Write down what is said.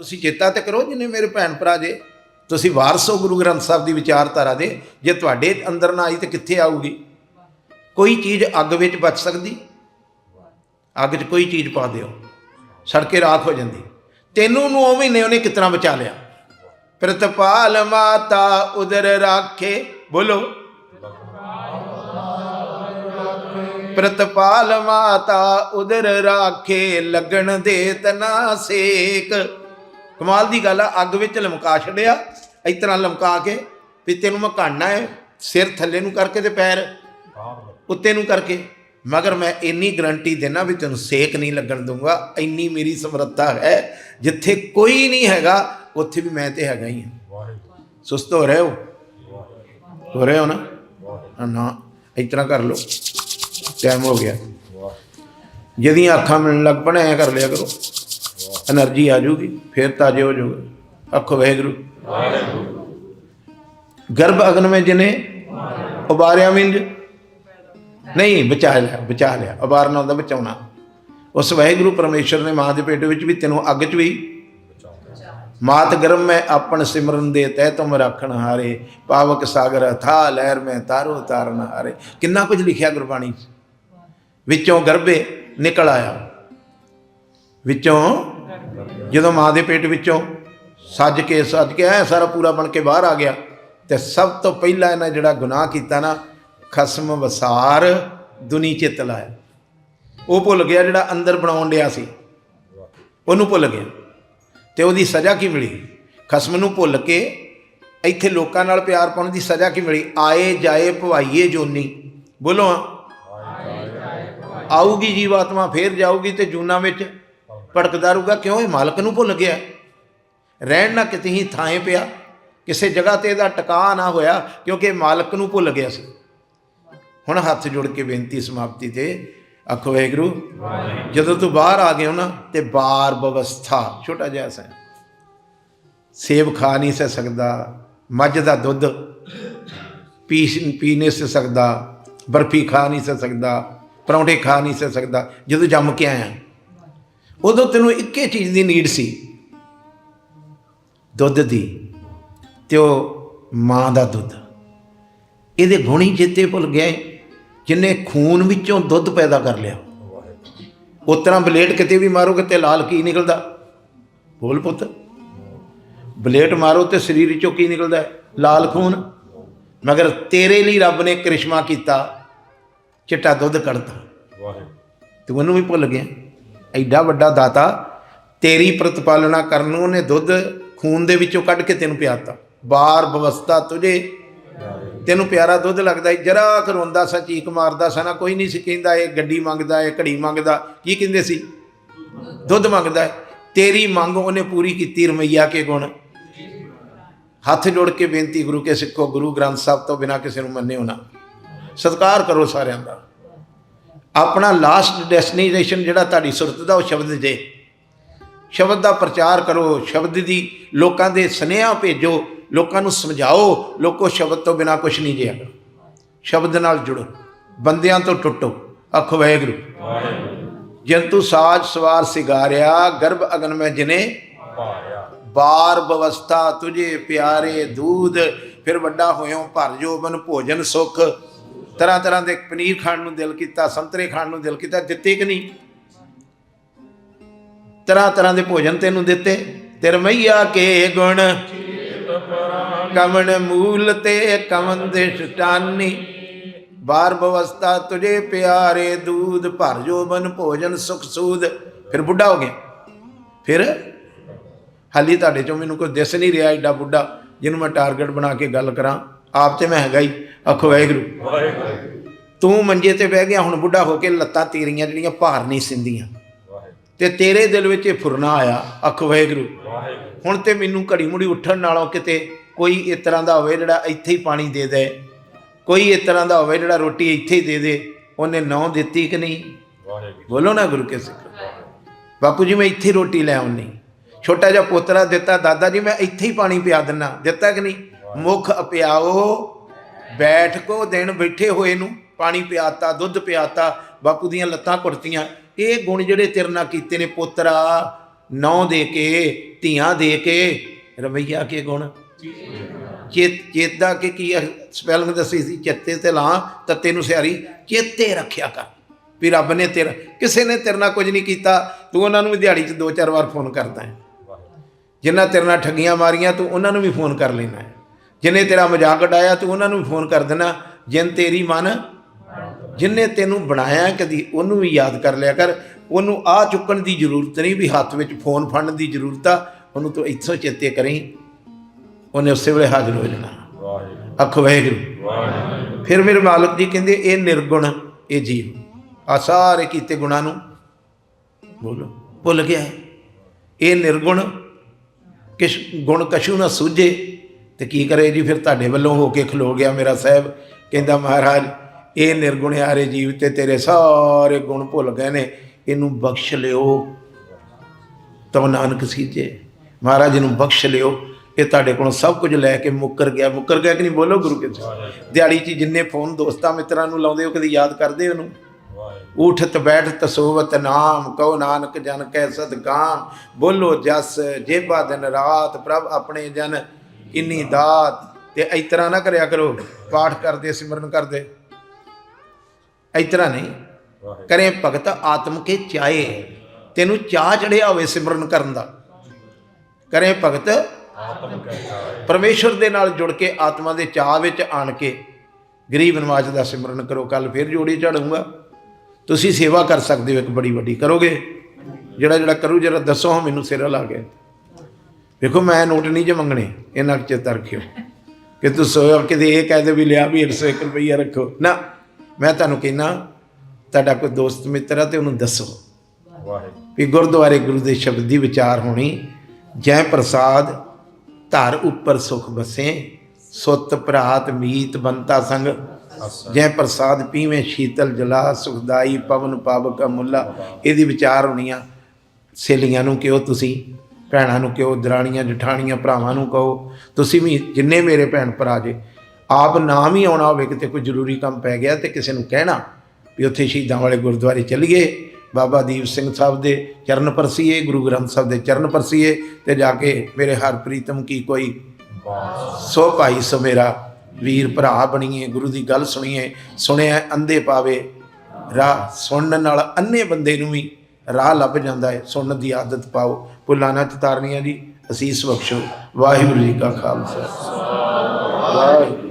ਤੁਸੀਂ ਚੇਤਾ ਤੇ ਕਰੋ ਜਿੰਨੇ ਮੇਰੇ ਭੈਣ ਭਰਾ ਜੇ। ਤੁਸੀਂ ਵਾਰਸ ਹੋ ਗੁਰੂ ਗ੍ਰੰਥ ਸਾਹਿਬ ਦੀ ਵਿਚਾਰਧਾਰਾ ਦੇ। ਜੇ ਤੁਹਾਡੇ ਅੰਦਰ ਨਾ ਆਈ ਤੇ ਕਿੱਥੇ ਆਊਗੀ? ਕੋਈ ਚੀਜ਼ ਅੱਗ ਵਿੱਚ ਬਚ ਸਕਦੀ? ਅੱਗ 'ਚ ਕੋਈ ਚੀਜ਼ ਪਾ ਦਿਓ। ਸੜਕੇ ਰਾਖ ਹੋ ਜਾਂਦੀ। ਤੈਨੂੰ ਨੂੰ ਉਹ ਮਹੀਨੇ ਉਹਨੇ ਕਿਤਨਾ ਬਚਾ ਲਿਆ? ਪ੍ਰਤਪਾਲ ਮਾਤਾ ਉਦਰ ਰਾਖੇ। ਬੋਲੋ। ਪ੍ਰਤਪਾਲ ਮਾਤਾ ਉਦਰ ਰਾਖੇ। ਲੱਗਣ ਦੇ ਤਨਾ ਸੇਕ। ਕਮਾਲ ਦੀ ਗੱਲ ਆ, ਅੱਗ ਵਿੱਚ ਲਮਕਾ ਛੱਡਿਆ, ਇਸ ਤਰ੍ਹਾਂ ਲਮਕਾ ਕੇ ਵੀ ਤੈਨੂੰ ਮੈਂ ਘਾੜਨਾ ਹੈ, ਸਿਰ ਥੱਲੇ ਨੂੰ ਕਰਕੇ ਤੇ ਪੈਰ ਉੱਤੇ ਨੂੰ ਕਰਕੇ। ਮਗਰ ਮੈਂ ਇੰਨੀ ਗਰੰਟੀ ਦੇਣਾ ਵੀ ਤੈਨੂੰ ਸੇਕ ਨਹੀਂ ਲੱਗਣ ਦੂੰਗਾ ਇੰਨੀ ਮੇਰੀ ਸਮਰੱਥਾ ਹੈ, ਜਿੱਥੇ ਕੋਈ ਨਹੀਂ ਹੈਗਾ, ਉੱਥੇ ਵੀ ਮੈਂ ਤੇ ਹੈਗਾ ਹੀ ਹਾਂ। ਸੁਸਤ ਹੋ ਰਹੇ ਹੋ? ਹੋ ਰਹੇ ਹੋ ਨਾ? ਨਾ, ਇਸ ਤਰ੍ਹਾਂ ਕਰ ਲਓ। ਟਾਈਮ ਹੋ ਗਿਆ। ਜਿਹਦੀਆਂ ਅੱਖਾਂ ਮਿਲਣ ਲੱਗ ਪਣ ਐ ਕਰ ਲਿਆ ਕਰੋ। એનર્ਜੀ ਆ ਜੂਗੀ ਫਿਰ ਤਾਜੇ ਹੋ ਜਾਓਗੇ ਆਖੋ ਵਾਹਿਗੁਰੂ ਗਰਭ ਅਗਨ ਵਿੱਚ ਜਿਨੇ ਉਬਾਰਿਆ ਮਿੰਜ ਨਹੀਂ ਬਚਾ ਲਿਆ ਬਚਾ ਲਿਆ ਉਬਾਰਨਾ ਹੁੰਦਾ ਬਚਾਉਣਾ ਉਸ ਵਾਹਿਗੁਰੂ ਪਰਮੇਸ਼ਰ ਨੇ ਮਾਂ ਦੇ ਪੇਟ ਵਿੱਚ ਵੀ ਤੈਨੂੰ ਅੱਗ 'ਚ ਵੀ ਮਾਤ ਗਰਮ ਮੈਂ ਆਪਣ ਸਿਮਰਨ ਦੇ ਤਹਿ ਤੁਮ ਰੱਖਣ ਹਾਰੇ ਪਾਵਕ ਸਾਗਰ ਅਥਾ ਲਹਿਰ ਮੈਂ ਤਾਰੋ ਤਾਰਨ ਹਾਰੇ ਕਿੰਨਾ ਕੁਝ ਲਿਖਿਆ ਗੁਰਬਾਣੀ ਵਿੱਚੋਂ ਗਰਭੇ ਨਿਕਲ ਆਇਆ ਵਿੱਚੋਂ ਜਦੋਂ ਮਾਂ ਦੇ ਪੇਟ ਵਿੱਚੋਂ ਸੱਜ ਕੇ ਸੱਜ ਕੇ ਐ ਸਾਰਾ ਪੂਰਾ ਬਣ ਕੇ ਬਾਹਰ ਆ ਗਿਆ, ਤੇ ਸਭ ਤੋਂ ਪਹਿਲਾਂ ਇਹਨਾਂ ਜਿਹੜਾ ਗੁਨਾਹ ਕੀਤਾ ਨਾ, ਖਸਮ ਵਸਾਰ ਦੁਨੀ ਚਿੱਤ ਲਾਇਆ। ਉਹ ਭੁੱਲ ਗਿਆ ਜਿਹੜਾ ਅੰਦਰ ਬਣਾਉਣ ਡਿਆ ਸੀ। ਉਹਨੂੰ ਭੁੱਲ ਗਿਆ। ਤੇ ਉਹਦੀ ਸਜ਼ਾ ਕੀ ਮਿਲੀ? ਖਸਮ ਨੂੰ ਭੁੱਲ ਕੇ ਇੱਥੇ ਲੋਕਾਂ ਨਾਲ ਪਿਆਰ ਪਾਉਣ ਦੀ ਸਜ਼ਾ ਕੀ ਮਿਲੀ? ਆਏ ਜਾਏ ਭਵਾਈਏ ਜੋਨੀ। ਬੋਲੋ ਹਾਂ। ਆਊਗੀ ਜੀਵਾਤਮਾ, ਫੇਰ ਜਾਊਗੀ ਤੇ ਜੂਨਾ ਵਿੱਚ ਭੜਕਦਾ ਰਹੂਗਾ, ਕਿਉਂ? ਇਹ ਮਾਲਕ ਨੂੰ ਭੁੱਲ ਗਿਆ। ਰਹਿਣ ਨਾ ਕਿਤੇ ਹੀ ਥਾਂ ਪਿਆ। ਕਿਸੇ ਜਗ੍ਹਾ ਤੇ ਇਹਦਾ ਟਿਕਾ ਨਾ ਹੋਇਆ, ਕਿਉਂਕਿ ਇਹ ਮਾਲਕ ਨੂੰ ਭੁੱਲ ਗਿਆ ਸੀ। ਹੁਣ ਹੱਥ ਜੋੜ ਕੇ ਬੇਨਤੀ ਸਮਾਪਤੀ ਤੇ ਆਖੋ, ਵਾਹਿਗੁਰੂ, ਜਦੋਂ ਤੂੰ ਬਾਹਰ ਆ ਗਿਆ ਨਾ, ਤੇ ਬਾਰ ਬਵਸਥਾ, ਛੋਟਾ ਜਿਹਾ ਸਾ ਸੇਬ ਖਾ ਨਹੀਂ ਸੀ ਸਕਦਾ, ਮੱਝ ਦਾ ਦੁੱਧ ਪੀ ਪੀ ਨਹੀਂ ਸੀ ਸਕਦਾ, ਬਰਫੀ ਖਾ ਨਹੀਂ ਸੀ ਸਕਦਾ, ਪਰੌਂਠੇ ਖਾ ਨਹੀਂ ਸੀ ਸਕਦਾ। ਜਦੋਂ ਜੰਮ ਕੇ ਆਇਆ ਉਦੋਂ ਤੈਨੂੰ ਇੱਕੇ ਚੀਜ਼ ਦੀ ਨੀਡ ਸੀ। ਦੁੱਧ ਦੀ ਤੇ ਉਹ ਮਾਂ ਦਾ ਦੁੱਧ। ਇਹਦੇ ਗੁਣ ਹੀ ਚੇਤੇ ਭੁੱਲ ਗਿਆ ਏ, ਜਿਹਨੇ ਖੂਨ ਵਿੱਚੋਂ ਦੁੱਧ ਪੈਦਾ ਕਰ ਲਿਆ। ਉਸ ਤਰ੍ਹਾਂ ਬਲੇਡ ਕਿਤੇ ਵੀ ਮਾਰੋਗੇ ਤੇ ਲਾਲ ਕੀ ਨਿਕਲਦਾ? ਬੋਲ ਪੁੱਤ। ਬਲੇਡ ਮਾਰੋ ਤੇ ਸਰੀਰ ਵਿੱਚੋਂ ਕੀ ਨਿਕਲਦਾ? ਲਾਲ ਖੂਨ। ਮਗਰ ਤੇਰੇ ਲਈ ਰੱਬ ਨੇ ਕ੍ਰਿਸ਼ਮਾ ਕੀਤਾ ਚਿੱਟਾ ਦੁੱਧ ਕੱਢਤਾ। ਤੂੰ ਉਹਨੂੰ ਵੀ ਭੁੱਲ ਗਿਆ। ਐਡਾ ਵੱਡਾ ਦਾਤਾ ਤੇਰੀ ਪ੍ਰਤਪਾਲਣਾ ਕਰਨ ਨੂੰ ਉਹਨੇ ਦੁੱਧ ਖੂਨ ਦੇ ਵਿੱਚੋਂ ਕੱਢ ਕੇ ਤੈਨੂੰ ਪਿਆਤਾ। ਬਾਰ ਬਵਸਤਾ ਤੁਝੇ। ਤੈਨੂੰ ਪਿਆਰਾ ਦੁੱਧ ਲੱਗਦਾ ਜਰਾ ਕਰੋਂਦਾ ਸਾ ਚੀਕ ਮਾਰਦਾ ਸਾ ਨਾ, ਕੋਈ ਨਹੀਂ ਸੀ ਕਹਿੰਦਾ, ਇਹ ਗੱਡੀ ਮੰਗਦਾ, ਇਹ ਘੜੀ ਮੰਗਦਾ। ਕੀ ਕਹਿੰਦੇ ਸੀ? ਦੁੱਧ ਮੰਗਦਾ ਤੇਰੀ ਮੰਗ ਉਹਨੇ ਪੂਰੀ ਕੀਤੀ ਰਮਈਆ ਕੇ ਗੁਣ। ਹੱਥ ਜੋੜ ਕੇ ਬੇਨਤੀ ਗੁਰੂ ਕੇ ਸਿੱਖੋ, ਗੁਰੂ ਗ੍ਰੰਥ ਸਾਹਿਬ ਤੋਂ ਬਿਨਾ ਕਿਸੇ ਨੂੰ ਮੰਨਿਓ ਨਾ। ਸਤਿਕਾਰ ਕਰੋ ਸਾਰਿਆਂ ਦਾ। ਆਪਣਾ ਲਾਸਟ ਡੈਸਟੀਨੇਸ਼ਨ ਜਿਹੜਾ ਤੁਹਾਡੀ ਸੁਰਤ ਦਾ ਉਹ ਸ਼ਬਦ ਜੇ ਸ਼ਬਦ ਦਾ ਪ੍ਰਚਾਰ ਕਰੋ ਸ਼ਬਦ ਦੀ ਲੋਕਾਂ ਦੇ ਸੁਨੇਹਾ ਭੇਜੋ ਲੋਕਾਂ ਨੂੰ ਸਮਝਾਓ ਲੋਕੋ ਸ਼ਬਦ ਤੋਂ ਬਿਨਾ ਕੁਝ ਨਹੀਂ ਜਿਆ ਸ਼ਬਦ ਨਾਲ ਜੁੜੋ ਬੰਦਿਆਂ ਤੋਂ ਟੁੱਟੋ ਅਖ ਵਾਹਿਗੁਰੂ। ਜੰਤੂ ਸਾਜ ਸਵਾਰ ਸਿਗਾਰਿਆ ਗਰਭ ਅਗਨ ਮੈਂ ਜਿਨੇ ਬਾਰ ਬਵਸਥਾ ਤੁਝੇ ਪਿਆਰੇ ਦੂਧ ਫਿਰ ਵੱਡਾ ਹੋਇਓ ਭਰ ਜੋਬਨ ਭੋਜਨ ਸੁਖ ਤਰ੍ਹਾਂ ਤਰ੍ਹਾਂ ਦੇ ਪਨੀਰ ਖਾਣ ਨੂੰ ਦਿਲ ਕੀਤਾ, ਸੰਤਰੇ ਖਾਣ ਨੂੰ ਦਿਲ ਕੀਤਾ, ਦਿੱਤੇ ਕਿ ਨਹੀਂ? ਤਰ੍ਹਾਂ ਤਰ੍ਹਾਂ ਦੇ ਭੋਜਨ ਤੈਨੂੰ ਦਿੱਤੇ। ਤੇ ਕੇ ਗੁਣ ਕਮਣ ਮੂਲ ਤੇ ਕਮਨ ਦੇ ਸਟਾਨੀ। ਬਾਰ ਬਵਸਥਾ ਤੁਝੇ ਪਿਆਰੇ ਦੂਧ, ਭਰ ਜੋਬਨ ਭੋਜਨ ਸੁਖ ਸੂਦ। ਫਿਰ ਬੁੱਢਾ ਹੋ ਗਿਆ। ਫਿਰ ਹਾਲੀ ਤੁਹਾਡੇ ਚੋਂ ਮੈਨੂੰ ਕੋਈ ਦਿਸ ਨਹੀਂ ਰਿਹਾ ਐਡਾ ਬੁੱਢਾ, ਜਿਹਨੂੰ ਮੈਂ ਟਾਰਗੇਟ ਬਣਾ ਕੇ ਗੱਲ ਕਰਾਂ। ਆਪ ਤੇ ਮੈਂ ਹੈਗਾ ਹੀ। ਆਖੋ, ਵਾਹਿਗੁਰੂ। ਤੂੰ ਮੰਜੇ ਤੇ ਬਹਿ ਗਿਆ, ਹੁਣ ਬੁੱਢਾ ਹੋ ਕੇ ਲੱਤਾਂ ਤੇਰੀਆਂ ਜਿਹੜੀਆਂ ਭਾਰ ਨਹੀਂ ਸਿੰਦੀਆਂ ਤੇ ਤੇਰੇ ਦਿਲ ਵਿੱਚ ਇਹ ਫੁਰਨਾ ਆਇਆ। ਅੱਖ ਵਾਹਿਗੁਰੂ। ਹੁਣ ਤੇ ਮੈਨੂੰ ਘੜੀ ਮੁੜੀ ਉੱਠਣ ਨਾਲੋਂ ਕਿਤੇ ਕੋਈ ਇਸ ਤਰ੍ਹਾਂ ਦਾ ਹੋਵੇ ਜਿਹੜਾ ਇੱਥੇ ਹੀ ਪਾਣੀ ਦੇ ਦੇ। ਕੋਈ ਇਸ ਤਰ੍ਹਾਂ ਦਾ ਹੋਵੇ ਜਿਹੜਾ ਰੋਟੀ ਇੱਥੇ ਹੀ ਦੇ ਦੇ। ਉਹਨੇ ਨੌ ਦਿੱਤੀ ਕਿ ਨਹੀਂ? ਬੋਲੋ ਨਾ ਗੁਰੂ ਕੇ ਸਿੱਖ। ਬਾਪੂ ਜੀ, ਮੈਂ ਇੱਥੇ ਹੀ ਰੋਟੀ ਲੈ ਆਉਣੀ ਛੋਟਾ ਜਿਹਾ ਪੋਤਰਾ ਦਿੱਤਾ, ਦਾਦਾ ਜੀ, ਮੈਂ ਇੱਥੇ ਹੀ ਪਾਣੀ ਪਿਆ ਦਿੰਨਾ ਦਿੱਤਾ ਕਿ ਨਹੀਂ? ਮੁਖ ਅਪਿਆਓ ਬੈਠ ਕੋ ਦਿਨ ਬੈਠੇ ਹੋਏ ਨੂੰ, ਪਾਣੀ ਪਿਆਤਾ, ਦੁੱਧ ਪਿਆਤਾ, ਬਾਪੂ ਦੀਆਂ ਲੱਤਾਂ ਘੁੱਟਤੀਆਂ। ਇਹ ਗੁਣ ਜਿਹੜੇ ਤੇਰੇ ਨਾਲ ਕੀਤੇ ਨੇ ਪੋਤਰਾ ਨੌ ਦੇ ਕੇ, ਧੀਆਂ ਦੇ ਕੇ, ਰਵਈਆ ਕੇ ਗੁਣ। ਚੇਤ, ਚੇਤਾ ਕਿ ਕੀ ਸਪੈਲਿੰਗ ਦੱਸੀ ਸੀ? ਚੇਤੇ ਤੇ ਲਾਂ ਤੱਤੇ ਨੂੰ ਸਿਆਰੀ, ਚੇਤੇ ਰੱਖਿਆ ਕਰ। ਵੀ ਰੱਬ ਨੇ ਤੇਰਾ, ਕਿਸੇ ਨੇ ਤੇਰੇ ਨਾਲ ਕੁਝ ਨਹੀਂ ਕੀਤਾ, ਤੂੰ ਉਹਨਾਂ ਨੂੰ ਵੀ ਦਿਹਾੜੀ 'ਚ ਦੋ ਚਾਰ ਵਾਰ ਫੋਨ ਕਰਦਾ ਹੈ। ਜਿਨ੍ਹਾਂ ਤੇਰੇ ਨਾਲ ਠੱਗੀਆਂ ਮਾਰੀਆਂ, ਤੂੰ ਉਹਨਾਂ ਨੂੰ ਵੀ ਫੋਨ ਕਰ ਲੈਣਾ ਹੈ। ਜਿਨੇ ਤੇਰਾ ਮਜ਼ਾਕ ਉਡਾਇਆ ਤੂੰ ਉਹਨਾਂ ਨੂੰ ਫੋਨ ਕਰ ਦੇਣਾ ਜਿਨ ਤੇਰੀ ਮਨ ਜਿਨੇ ਤੈਨੂੰ ਬਣਾਇਆ ਕਦੀ ਉਹਨੂੰ ਵੀ ਯਾਦ ਕਰ ਲਿਆ ਕਰ। ਉਹਨੂੰ ਆ ਚੁੱਕਣ ਦੀ ਜ਼ਰੂਰਤ ਨਹੀਂ ਵੀ ਹੱਥ ਵਿੱਚ ਫੋਨ ਫੜਨ ਦੀ ਜ਼ਰੂਰਤ ਆ ਉਹਨੂੰ ਤੂੰ ਇੱਥੋਂ ਚੇਤੇ ਕਰੀਂ। ਉਹਨੇ ਉਸੇ ਵੇਲੇ ਹਾਜ਼ਰ ਹੋ ਜਾਣਾ। ਵਾਹਿਗੁਰੂ। ਅੱਖ ਵਾਹਿਗੁਰੂ। ਫਿਰ ਮੇਰੇ ਮਾਲਕ ਜੀ ਕਹਿੰਦੇ ਇਹ ਨਿਰਗੁਣ ਇਹ ਜੀਵ। ਆ ਸਾਰੇ ਕੀਤੇ ਗੁਣਾਂ ਨੂੰ ਬੋਲੋ ਭੁੱਲ ਗਿਆ ਹੈ। ਇਹ ਨਿਰਗੁਣ ਕਿਸ ਗੁਣ ਕਛੂ ਨਾ ਸੂਝੇ। ਤੇ ਕੀ ਕਰੇ ਜੀ? ਫਿਰ ਤੁਹਾਡੇ ਵੱਲੋਂ ਹੋ ਕੇ ਖਲੋ ਗਿਆ ਮੇਰਾ ਸਾਹਿਬ। ਕਹਿੰਦਾ, ਮਹਾਰਾਜ, ਇਹ ਨਿਰਗੁਣ ਹਾਰੇ ਜੀਵ ਤੇ ਤੇਰੇ ਸਾਰੇ ਗੁਣ ਭੁੱਲ ਗਏ ਨੇ। ਇਹਨੂੰ ਬਖਸ਼ ਲਿਓ। ਤਬ ਨਾਨਕ ਸੀਜੇ। ਮਹਾਰਾਜ ਨੂੰ ਬਖਸ਼ ਲਿਓ। ਇਹ ਤੁਹਾਡੇ ਕੋਲੋਂ ਸਭ ਕੁਝ ਲੈ ਕੇ ਮੁੱਕਰ ਗਿਆ। ਮੁੱਕਰ ਗਿਆ ਕਿ ਨਹੀਂ? ਬੋਲੋ ਗੁਰੂ ਕੇ ਦਿਹਾੜੀ 'ਚ ਜਿੰਨੇ ਫੋਨ ਦੋਸਤਾਂ ਮਿੱਤਰਾਂ ਨੂੰ ਲਾਉਂਦੇ ਹੋ, ਕਦੀ ਯਾਦ ਕਰਦੇ ਉਹਨੂੰ ਵਾਹਿਗੁਰੂ ਉਠਤ ਬੈਠਤ ਸੋਵਤ ਨਾਮ ਕਉ ਨਾਨਕ ਜਨ ਕੈ ਸਦਕਾਮ ਬੋਲੋ ਜਸ, ਜੇਬਾ ਦਿਨ ਰਾਤ ਪ੍ਰਭ ਆਪਣੇ ਜਨ। ਇੰਨੀ ਦਾਤ ਤੇ ਇਸ ਤਰ੍ਹਾਂ ਨਾ ਕਰਿਆ ਕਰੋ ਪਾਠ ਕਰਦੇ ਸਿਮਰਨ ਕਰਦੇ। ਇਸ ਤਰ੍ਹਾਂ ਨਹੀਂ। ਕਰੇ ਭਗਤ ਆਤਮ ਕੇ ਚਾਏ ਤੈਨੂੰ ਚਾਹ ਚੜਿਆ ਹੋਵੇ ਸਿਮਰਨ ਕਰਨ ਦਾ। ਕਰੇ ਭਗਤ ਆਤਮ ਪਰਮੇਸ਼ਰ ਦੇ ਨਾਲ ਜੁੜ ਕੇ ਆਤਮਾ ਦੇ ਚਾਹ ਵਿੱਚ ਆਣ ਕੇ ਗਰੀਬ ਨਵਾਜ ਦਾ ਸਿਮਰਨ ਕਰੋ ਕੱਲ ਫਿਰ ਜੋੜੀ ਝਾੜੂੰਗਾ। ਤੁਸੀਂ ਸੇਵਾ ਕਰ ਸਕਦੇ ਹੋ ਇੱਕ ਬੜੀ ਵੱਡੀ ਕਰੋਗੇ। ਜਿਹੜਾ ਜਿਹੜਾ ਕਰੂ ਜਰਾ ਦੱਸੋ ਮੈਨੂੰ ਸਿਰ ਲਾ ਕੇ। ਵੇਖੋ ਮੈਂ ਨੋਟ ਨਹੀਂ ਜੇ ਮੰਗਣੇ ਇਹਨਾਂ ਚ ਚੇਤਾ ਰੱਖਿਓ। ਕਿ ਤੂੰ ਸੋਇਆ ਕਿਤੇ ਇਹ ਕਹਦੇ ਵੀ ਲਿਆ ਵੀ 101 ਰੁਪਈਆ ਰੱਖੋ। ਨਾ ਮੈਂ ਤੁਹਾਨੂੰ ਕਹਿਣਾ ਤੁਹਾਡਾ ਕੋਈ ਦੋਸਤ ਮਿੱਤਰ ਆ ਤੇ ਉਹਨੂੰ ਦੱਸੋ। ਵਾਹਿਗੁਰੂ। ਵੀ ਗੁਰਦੁਆਰੇ ਗੁਰੂ ਦੇ ਸ਼ਬਦ ਦੀ ਵਿਚਾਰ ਹੋਣੀ ਜੈ ਪ੍ਰਸਾਦ ਧਰ ਉੱਪਰ ਸੁਖ ਬਸੇ ਸੁਤ ਭਰਾਤ ਮੀਤ ਬੰਤਾ ਸੰਗ। ਜੈ ਪ੍ਰਸਾਦ ਪੀਵੇਂ ਸ਼ੀਤਲ ਜਲਾ ਸੁਖਦਾਈ ਪਵਨ ਪਾਵਕ ਮੁੱਲਾ ਇਹਦੀ ਵਿਚਾਰ ਹੋਣੀ ਆ ਸੇਲੀਆਂ ਨੂੰ ਕਿਉਂ ਤੁਸੀਂ? ਭੈਣਾਂ ਨੂੰ ਕਿਉਂ ਦਰਾਣੀਆਂ ਜਠਾਣੀਆਂ, ਭਰਾਵਾਂ ਨੂੰ ਕਹੋ, ਤੁਸੀਂ ਵੀ ਜਿੰਨੇ ਮੇਰੇ ਭੈਣ ਭਰਾ ਜੇ, ਆਪ ਨਾਮ ਹੀ ਆਉਣਾ ਹੋਵੇ, ਕਿਤੇ ਕੋਈ ਜ਼ਰੂਰੀ ਕੰਮ ਪੈ ਗਿਆ ਤੇ ਕਿਸੇ ਨੂੰ ਕਹਿਣਾ ਵੀ ਉੱਥੇ ਸ਼ਹੀਦਾਂ ਵਾਲੇ ਗੁਰਦੁਆਰੇ ਚੱਲੀਏ, ਬਾਬਾ ਦੀਪ ਸਿੰਘ ਸਾਹਿਬ ਦੇ ਚਰਨ ਪਰਸੀਏ, ਗੁਰੂ ਗ੍ਰੰਥ ਸਾਹਿਬ ਦੇ ਚਰਨ ਪਰਸੀਏ ਤੇ ਜਾ ਕੇ ਮੇਰੇ ਹਰ ਪ੍ਰੀਤਮ ਕੀ ਕੋਈ ਬਾਸ ਸੋ ਭਾਈ ਸੋ ਮੇਰਾ ਵੀਰ ਭਰਾ ਬਣੀਏ, ਗੁਰੂ ਦੀ ਗੱਲ ਸੁਣੀਏ, ਸੁਣਿਆ ਅੰਧੇ ਪਾਵੇ, ਰਾਹ ਸੁਣਨ ਨਾਲ ਅੰਨੇ ਬੰਦੇ ਨੂੰ ਵੀ ਰਾਹ ਲੱਭ ਜਾਂਦਾ ਹੈ, ਸੁਣਨ ਦੀ ਆਦਤ ਪਾਓ। ਭੁੱਲਾਂ ਨਾ ਚਤਾਰਨੀਆਂ ਜੀ ਅਸੀਸ ਬਖਸ਼ੋ। ਵਾਹਿਗੁਰੂ ਜੀ ਕਾ ਖਾਲਸਾ। ਵਾਹਿਗੁਰੂ।